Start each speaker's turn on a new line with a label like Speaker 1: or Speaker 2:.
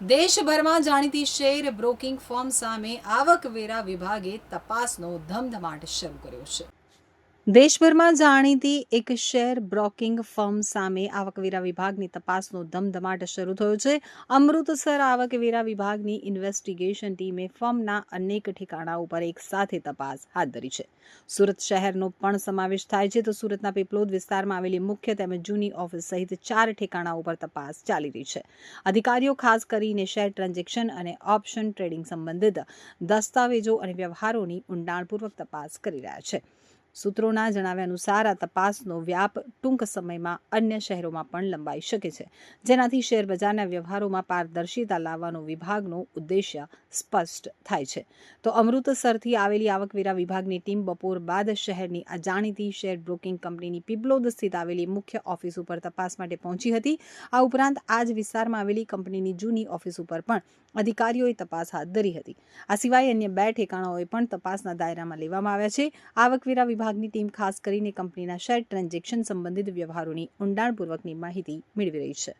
Speaker 1: દેશભરમાં જાણીતી share broking form સામે આવકવેરા વિભાગે તપાસનો ધમધમાટ શરૂ કર્યો છે. દેશભરમાં જાણીતી એક શેર બ્રોકિંગ ફર્મ સામે આવકવેરા વિભાગની તપાસનો ધમધમાટ શરૂ થયો છે. અમૃતસર આવકવેરા વિભાગની ઇન્વેસ્ટિગેશન ટીમે ફર્મના અનેક ઠેકાણા ઉપર એક સાથે તપાસ હાથ ધરી છે. સુરત શહેરનો પણ સમાવેશ થાય છે તો સુરતના પીપલોદ વિસ્તારમાં આવેલી મુખ્ય તેમજ જૂની ઓફિસ સહિત ચાર ઠેકાણા ઉપર તપાસ ચાલી રહી છે. અધિકારીઓ ખાસ કરીને શેર ટ્રાન્ઝેક્શન અને ઓપ્શન ટ્રેડિંગ સંબંધિત દસ્તાવેજો અને વ્યવહારોની ઊંડાણપૂર્વક તપાસ કરી રહ્યા છે. સૂત્રોના જણાવ્યા અનુસાર આ તપાસનો વ્યાપ ટૂંક સમયમાં અન્ય શહેરોમાં પણ લંબાઈ શકે છે. જેનાથી શેર બજારના વ્યવહારોમાં પારદર્શિતા લાવવાનો વિભાગનો ઉદ્દેશ્ય સ્પષ્ટ થાય છે. તો અમૃતસરથી આવેલી આવકવેરા વિભાગની ટીમ બપોર બાદ શહેરની આ જાણીતી શેર બ્રોકિંગ કંપનીની પીપલોદ સ્થિત આવેલી મુખ્ય ઓફિસ ઉપર તપાસ માટે પહોંચી હતી. આ ઉપરાંત આ જ વિસ્તારમાં આવેલી કંપનીની જૂની ઓફિસ ઉપર પણ અધિકારીઓએ તપાસ હાથ ધરી હતી. આ સિવાય અન્ય બે ઠેકાણાઓએ પણ તપાસના દાયરામાં લેવામાં આવ્યા છે. આવકવેરા વિભાગની ટીમ ખાસ કરીને કંપનીના શેર ટ્રાન્ઝેક્શન સંબંધિત વ્યવહારોની ઊંડાણપૂર્વકની માહિતી મેળવી રહી છે.